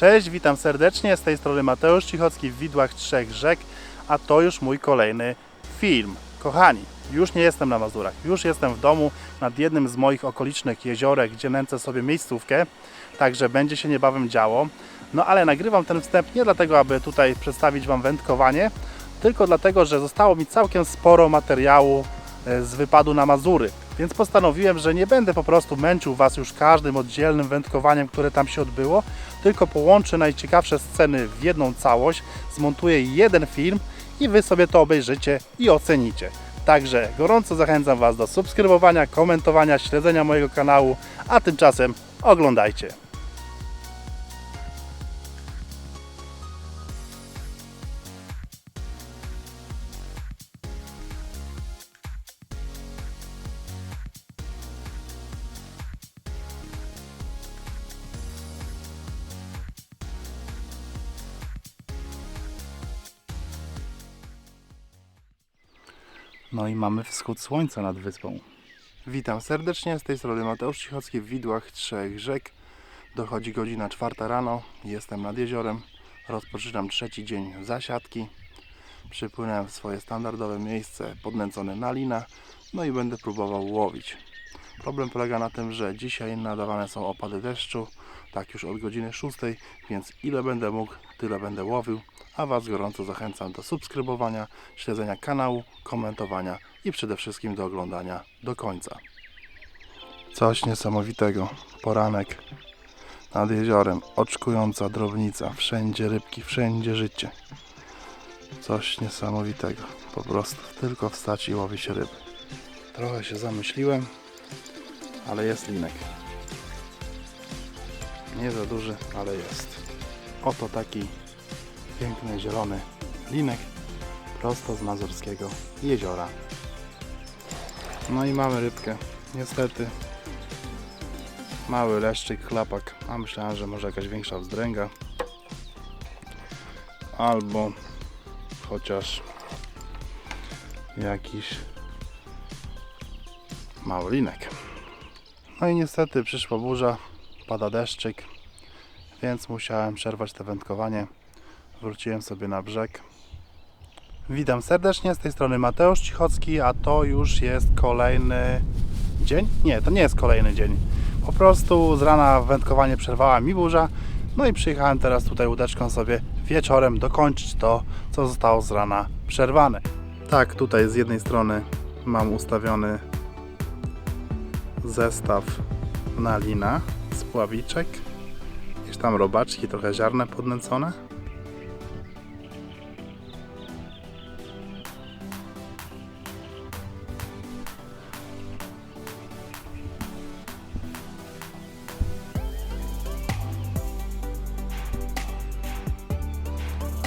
Cześć, witam serdecznie. Z tej strony Mateusz Cichocki w Widłach Trzech Rzek, a to już mój kolejny film. Kochani, już nie jestem na Mazurach, już jestem w domu nad jednym z moich okolicznych jeziorek, gdzie nęcę sobie miejscówkę, także będzie się niebawem działo. No ale nagrywam ten wstęp nie dlatego, aby tutaj przedstawić Wam wędkowanie, tylko dlatego, że zostało mi całkiem sporo materiału e, z wypadu na Mazury. Więc postanowiłem, że nie będę po prostu męczył Was już każdym oddzielnym wędkowaniem, które tam się odbyło, tylko połączę najciekawsze sceny w jedną całość, zmontuję jeden film i Wy sobie to obejrzycie i ocenicie. Także gorąco zachęcam Was do subskrybowania, komentowania, śledzenia mojego kanału, a tymczasem oglądajcie. No i mamy wschód słońca nad wyspą. Witam serdecznie, z tej strony Mateusz Cichocki w Widłach Trzech Rzek. Dochodzi godzina czwarta rano, jestem nad jeziorem, rozpoczynam trzeci dzień zasiadki. Przypłynąłem w swoje standardowe miejsce podnęcone na lina, no i będę próbował łowić. Problem polega na tym, że dzisiaj nadawane są opady deszczu, tak już od godziny 6, więc ile będę mógł, tyle będę łowił, a Was gorąco zachęcam do subskrybowania, śledzenia kanału, komentowania i przede wszystkim do oglądania do końca. Coś niesamowitego. Poranek nad jeziorem, oczkująca drobnica, wszędzie rybki, wszędzie życie. Coś niesamowitego. Po prostu tylko wstać i łowić ryby. Trochę się zamyśliłem, ale jest linek. Nie za duży, ale jest. Oto taki piękny, zielony linek prosto z Mazurskiego jeziora. No i mamy rybkę. Niestety mały leszczyk, chlapak, a myślałem, że może jakaś większa wzdręga albo chociaż jakiś mały linek. No i niestety przyszła burza, pada deszczyk, więc musiałem przerwać to wędkowanie. Wróciłem sobie na brzeg. Witam serdecznie, z tej strony Mateusz Cichocki, a to już jest kolejny dzień? Nie, to nie jest kolejny dzień. Po prostu z rana wędkowanie przerwała mi burza, no i przyjechałem teraz tutaj łódeczką sobie wieczorem dokończyć to, co zostało z rana przerwane. Tak, tutaj z jednej strony mam ustawiony zestaw na lina, spławiczek, jakieś tam robaczki, trochę ziarne podnęcone.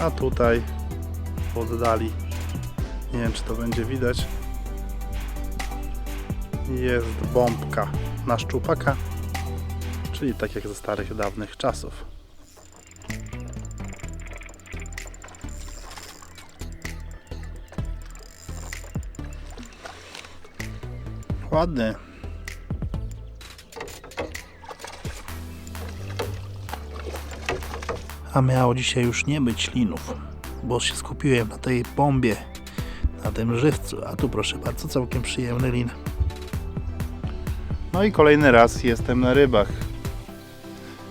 A tutaj w oddali, nie wiem czy to będzie widać, jest bombka na szczupaka, czyli tak jak ze starych dawnych czasów. Ładny. A miało dzisiaj już nie być linów, bo się skupiłem na tej bombie, na tym żywcu, a tu proszę bardzo, całkiem przyjemny lin. No i kolejny raz jestem na rybach.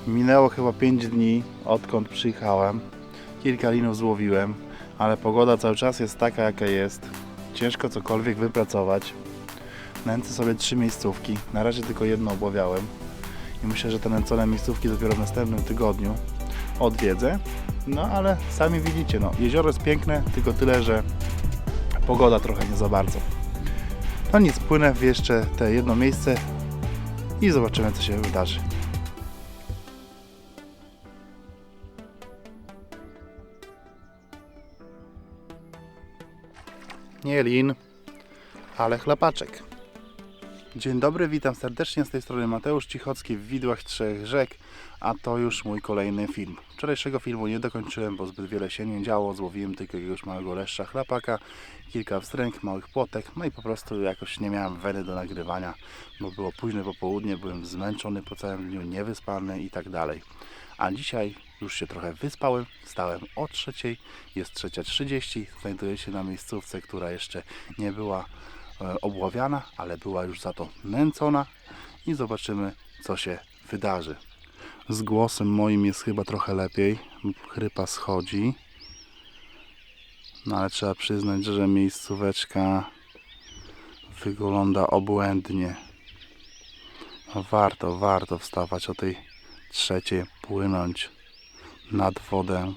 Minęło chyba 5 dni, odkąd przyjechałem. Kilka linów złowiłem, ale pogoda cały czas jest taka, jaka jest. Ciężko cokolwiek wypracować. Nęcę sobie trzy miejscówki. Na razie tylko jedno obławiałem. I myślę, że te nęcone miejscówki dopiero w następnym tygodniu odwiedzę. No ale sami widzicie, no, jezioro jest piękne, tylko tyle, że pogoda trochę nie za bardzo. No nic, płynę w jeszcze te jedno miejsce i zobaczymy, co się wydarzy. Nie lin, ale chlapaczek. Dzień dobry, witam serdecznie z tej strony Mateusz Cichocki w Widłach Trzech Rzek, a to już mój kolejny film. Wczorajszego filmu nie dokończyłem, bo zbyt wiele się nie działo, złowiłem tylko jakiegoś małego leszcza chlapaka, kilka wstręg, małych płotek, no i po prostu jakoś nie miałem weny do nagrywania, bo było późne popołudnie, byłem zmęczony po całym dniu, niewyspany i tak dalej. A dzisiaj już się trochę wyspałem, wstałem o trzeciej, jest 3.30, znajduję się na miejscówce, która jeszcze nie była e, obławiana, ale była już za to nęcona i zobaczymy co się wydarzy. Z głosem moim jest chyba trochę lepiej, chrypa schodzi, no ale trzeba przyznać, że miejscóweczka wygląda obłędnie. Warto, warto wstawać o tej trzeciej, płynąć nad wodę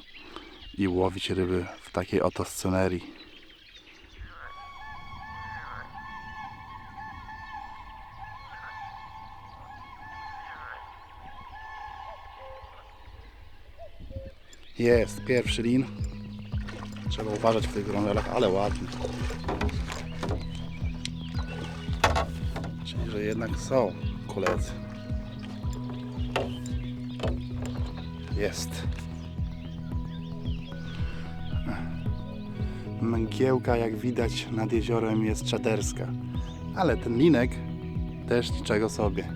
i łowić ryby w takiej oto scenerii. Jest, pierwszy lin. Trzeba uważać w tych grążelach, ale ładnie. Czyli, że jednak są koledzy. Jest. Mgiełka, jak widać, nad jeziorem jest czaderska. Ale ten linek też niczego sobie.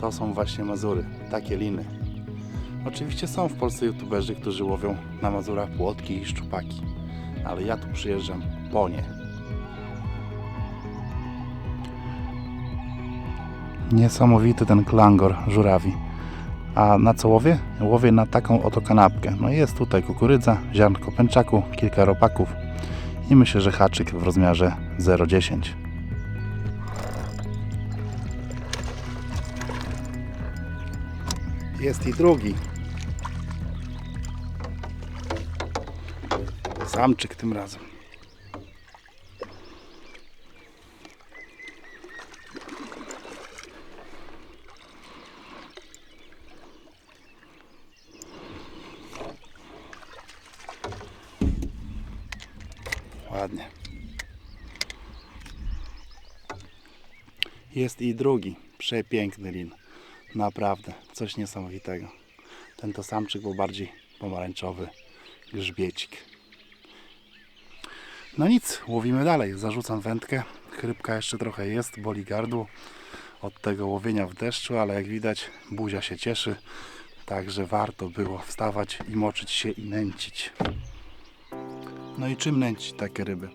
To są właśnie Mazury, takie liny. Oczywiście są w Polsce youtuberzy, którzy łowią na Mazurach płotki i szczupaki. Ale ja tu przyjeżdżam po nie. Niesamowity ten klangor żurawi. A na co łowię? Łowię na taką oto kanapkę. No jest tutaj kukurydza, ziarnko pęczaku, kilka ropaków i myślę, że haczyk w rozmiarze 0,10. Jest i drugi. Samczyk tym razem. Ładnie. Jest i drugi. Przepiękny lin. Naprawdę. Coś niesamowitego. Ten to samczyk był bardziej pomarańczowy. Grzbiecik. No nic, łowimy dalej. Zarzucam wędkę. Chrypka jeszcze trochę jest, boli gardło od tego łowienia w deszczu, ale jak widać buzia się cieszy. Także warto było wstawać i moczyć się i nęcić. No i czym nęcić takie ryby?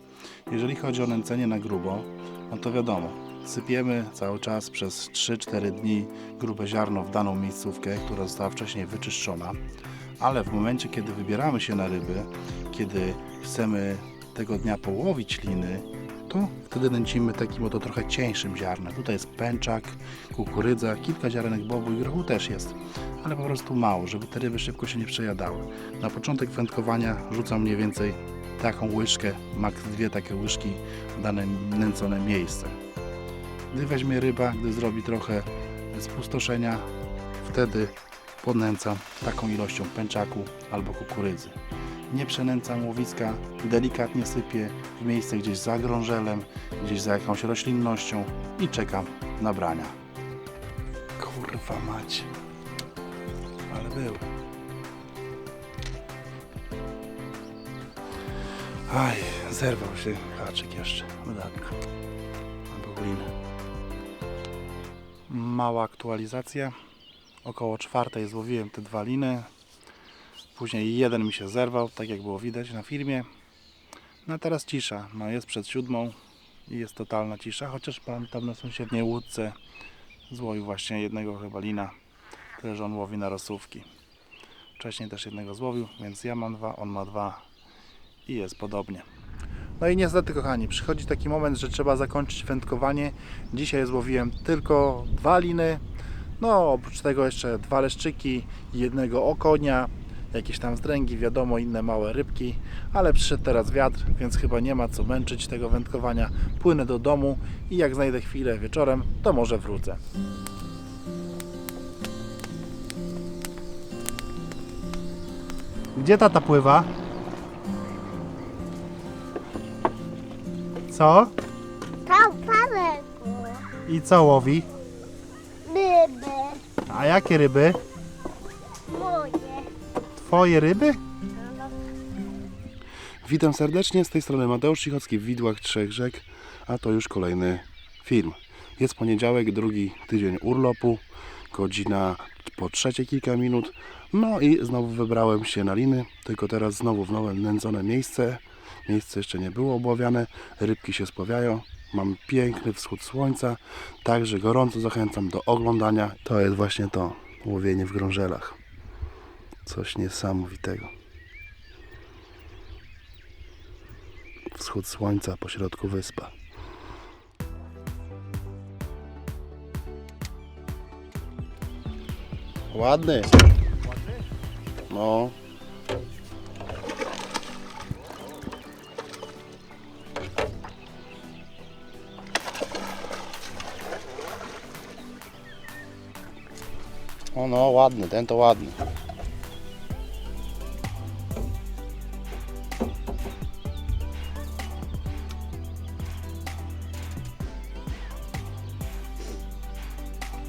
Jeżeli chodzi o nęcenie na grubo, no to wiadomo, sypiemy cały czas przez 3-4 dni grube ziarno w daną miejscówkę, która została wcześniej wyczyszczona, ale w momencie, kiedy wybieramy się na ryby, kiedy chcemy tego dnia połowić liny, to wtedy nęcimy takim oto trochę cieńszym ziarnem. Tutaj jest pęczak, kukurydza, kilka ziarenek bobu i grochu też jest, ale po prostu mało, żeby te ryby szybko się nie przejadały. Na początek wędkowania rzucam mniej więcej taką łyżkę, maks dwie takie łyżki w dane nęcone miejsce. Gdy weźmie ryba, gdy zrobi trochę spustoszenia, wtedy podnęcam taką ilością pęczaku albo kukurydzy. Nie przenęcam łowiska, delikatnie sypię w miejsce gdzieś za grążelem, gdzieś za jakąś roślinnością i czekam na brania. Kurwa macie. Ale był. Aj, zerwał się haczyk jeszcze. Wydatko. Mała aktualizacja. Około czwartej złowiłem te dwa liny. Później jeden mi się zerwał, tak jak było widać na filmie. No teraz cisza. No jest przed siódmą i jest totalna cisza, chociaż pan tam na sąsiedniej łódce złowił właśnie jednego chyba lina. Tyle, że on łowi na rosówki. Wcześniej też jednego złowił, więc ja mam dwa, on ma dwa i jest podobnie. No i niestety kochani, przychodzi taki moment, że trzeba zakończyć wędkowanie. Dzisiaj złowiłem tylko dwa liny. No oprócz tego jeszcze dwa leszczyki, jednego okonia, jakieś tam zdręgi, wiadomo, inne małe rybki, ale przyszedł teraz wiatr, więc chyba nie ma co męczyć tego wędkowania. Płynę do domu i jak znajdę chwilę wieczorem, to może wrócę. Gdzie tata pływa? Co? Paweł. I co łowi? Ryby A jakie ryby? moje. Twoje ryby? Witam serdecznie, z tej strony Mateusz Cichocki w Widłach Trzech Rzek, a to już kolejny film. Jest poniedziałek, drugi tydzień urlopu, godzina po trzecie kilka minut. No i znowu wybrałem się na liny, tylko teraz znowu w nowe nędzone miejsce. Miejsce jeszcze nie było obławiane, rybki się spowiają. Mam piękny wschód słońca, także gorąco zachęcam do oglądania. To jest właśnie to, łowienie w grążelach. Coś niesamowitego. Wschód słońca pośrodku wyspa. Ładny. No. O no, ładny, ten to ładny.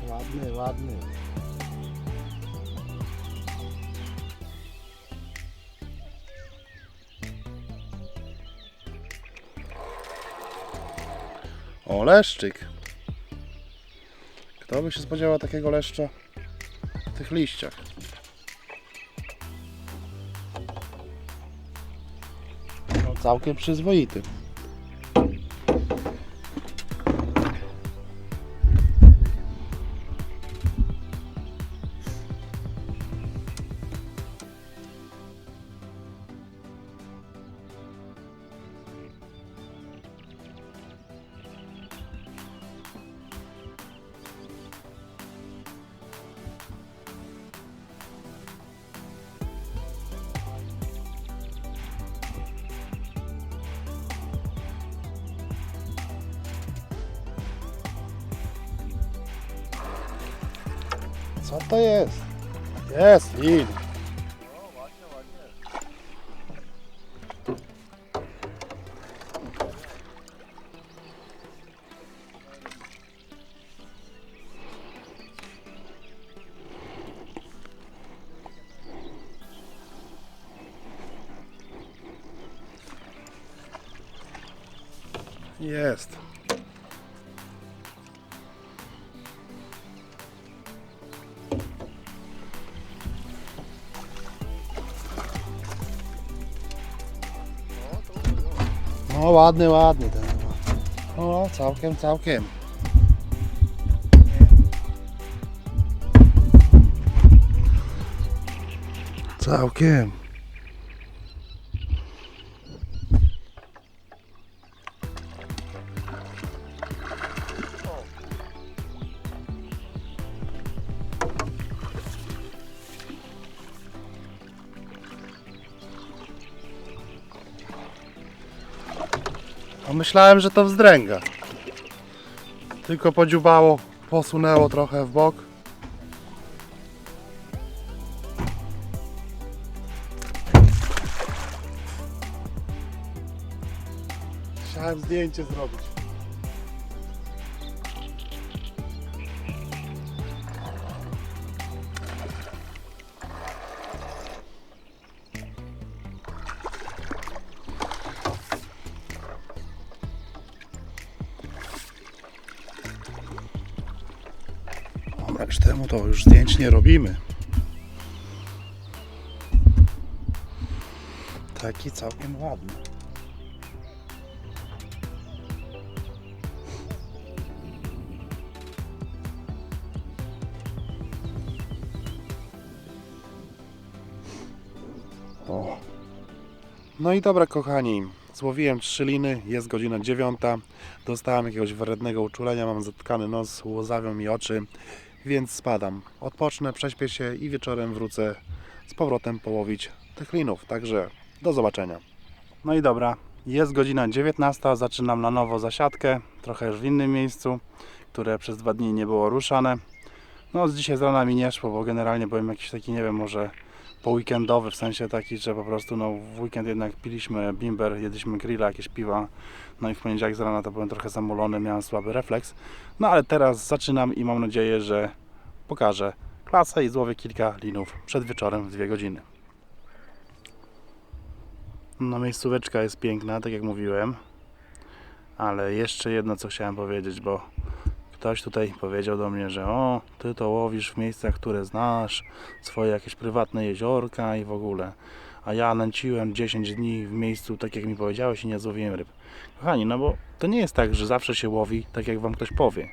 Ładny, ładny. O, leszczyk. Kto by się spodziewał takiego leszcza tych liściach? No, całkiem przyzwoity. Co to jest? Jest lin. Jest. No ładny, ładny ten. No całkiem, całkiem. Całkiem. Myślałem, że to wzdręga. Tylko podziubało, posunęło trochę w bok. Chciałem zdjęcie zrobić. Już temu to już zdjęć nie robimy. Taki całkiem ładny. O. No i dobra kochani, złowiłem trzy liny, jest godzina dziewiąta, dostałem jakiegoś wrednego uczulenia, mam zatkany nos, łozawią mi oczy, więc spadam. Odpocznę, prześpię się i wieczorem wrócę z powrotem połowić tych linów, także do zobaczenia. No i dobra, jest godzina 19, zaczynam na nowo zasiadkę, trochę już w innym miejscu, które przez dwa dni nie było ruszane. No z dzisiaj z rana mi nie szło, bo generalnie byłem jakiś taki, nie wiem, może poweekendowy, w sensie taki, że po prostu no, w weekend jednak piliśmy bimber, jedliśmy grilla, jakieś piwa. No i w poniedziałek z rana to byłem trochę zamulony, miałem słaby refleks. No ale teraz zaczynam i mam nadzieję, że pokażę klasę i złowię kilka linów przed wieczorem w dwie godziny. No miejscóweczka jest piękna, tak jak mówiłem. Ale jeszcze jedno co chciałem powiedzieć, bo ktoś tutaj powiedział do mnie, że o, ty to łowisz w miejscach, które znasz, swoje jakieś prywatne jeziorka i w ogóle. A ja nęciłem 10 dni w miejscu, tak jak mi powiedziałeś, i nie złowiłem ryb. Kochani, no bo to nie jest tak, że zawsze się łowi, tak jak wam ktoś powie.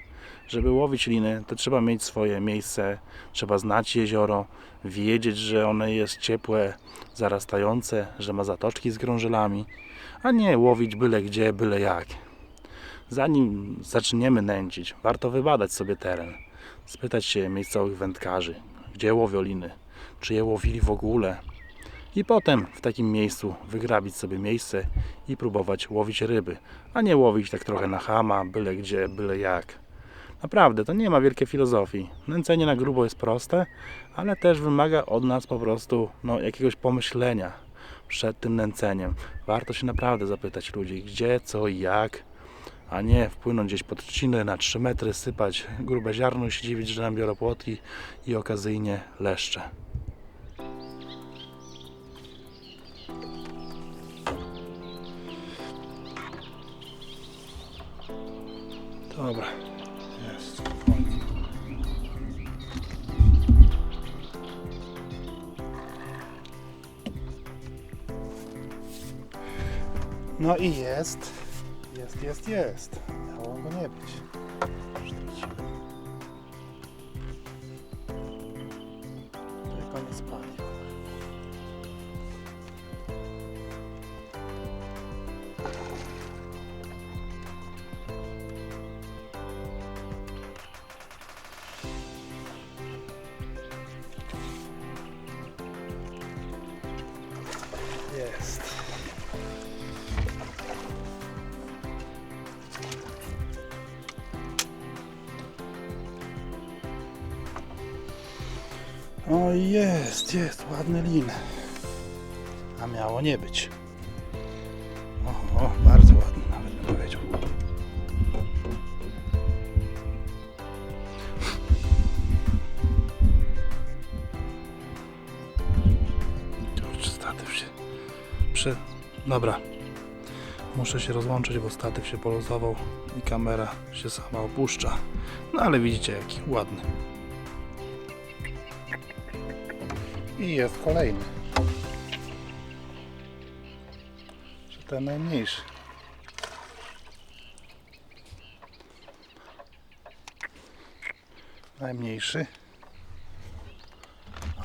Żeby łowić liny, to trzeba mieć swoje miejsce, trzeba znać jezioro, wiedzieć, że one jest ciepłe, zarastające, że ma zatoczki z grążelami, a nie łowić byle gdzie, byle jak. Zanim zaczniemy nęcić, warto wybadać sobie teren, spytać się miejscowych wędkarzy, gdzie łowią liny, czy je łowili w ogóle. I potem w takim miejscu wygrabić sobie miejsce i próbować łowić ryby, a nie łowić tak trochę na chama, byle gdzie, byle jak. Naprawdę, to nie ma wielkiej filozofii. Nęcenie na grubo jest proste, ale też wymaga od nas po prostu no, jakiegoś pomyślenia przed tym nęceniem. Warto się naprawdę zapytać ludzi, gdzie, co i jak, a nie wpłynąć gdzieś pod trzciny na 3 metry, sypać grube ziarno i się dziwić, że nam biorą płotki i okazyjnie leszcze. Dobra. No i jest. Jest, jest. Miało go nie być. Jest. O jest, jest, ładny lin. A miało nie być. O, o bardzo ładny nawet bym powiedział. Kurczę, statyw się przy... Dobra. Muszę się rozłączyć, bo statyw się poluzował i kamera się sama opuszcza. No ale widzicie jaki ładny. I jest kolejny. Że ten najmniejszy. Najmniejszy.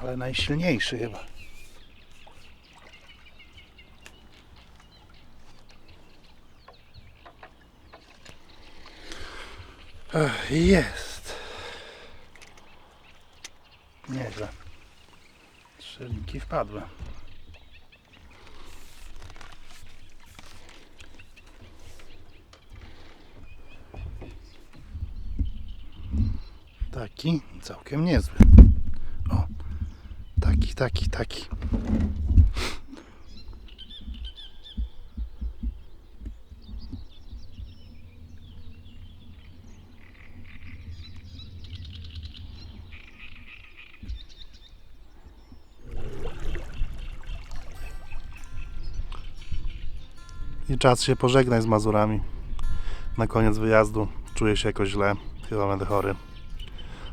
Ale najsilniejszy chyba. Jest. Nieźle. Trzy linki wpadły. Taki całkiem niezły. O, taki, taki, taki. I czas się pożegnać z Mazurami. Na koniec wyjazdu czuję się jakoś źle. Chyba będę chory.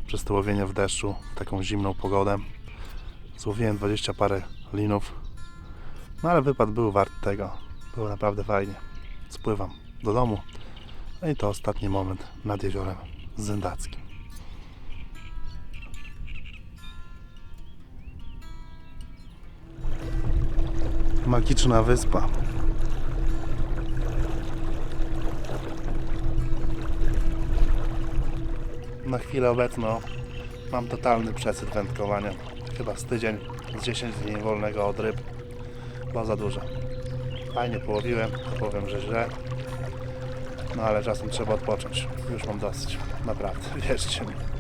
Przez to łowienie w deszczu, taką zimną pogodę. Złowiłem 20 parę linów. No ale wypad był wart tego. Było naprawdę fajnie. Spływam do domu. No i to ostatni moment nad jeziorem Zędackim. Magiczna wyspa. Na chwilę obecną mam totalny przesyt wędkowania. Chyba z tydzień, z 10 dni wolnego od ryb. Bo za dużo. Fajnie połowiłem, powiem, że źle. No ale czasem trzeba odpocząć. Już mam dosyć. Naprawdę, wierzcie mi.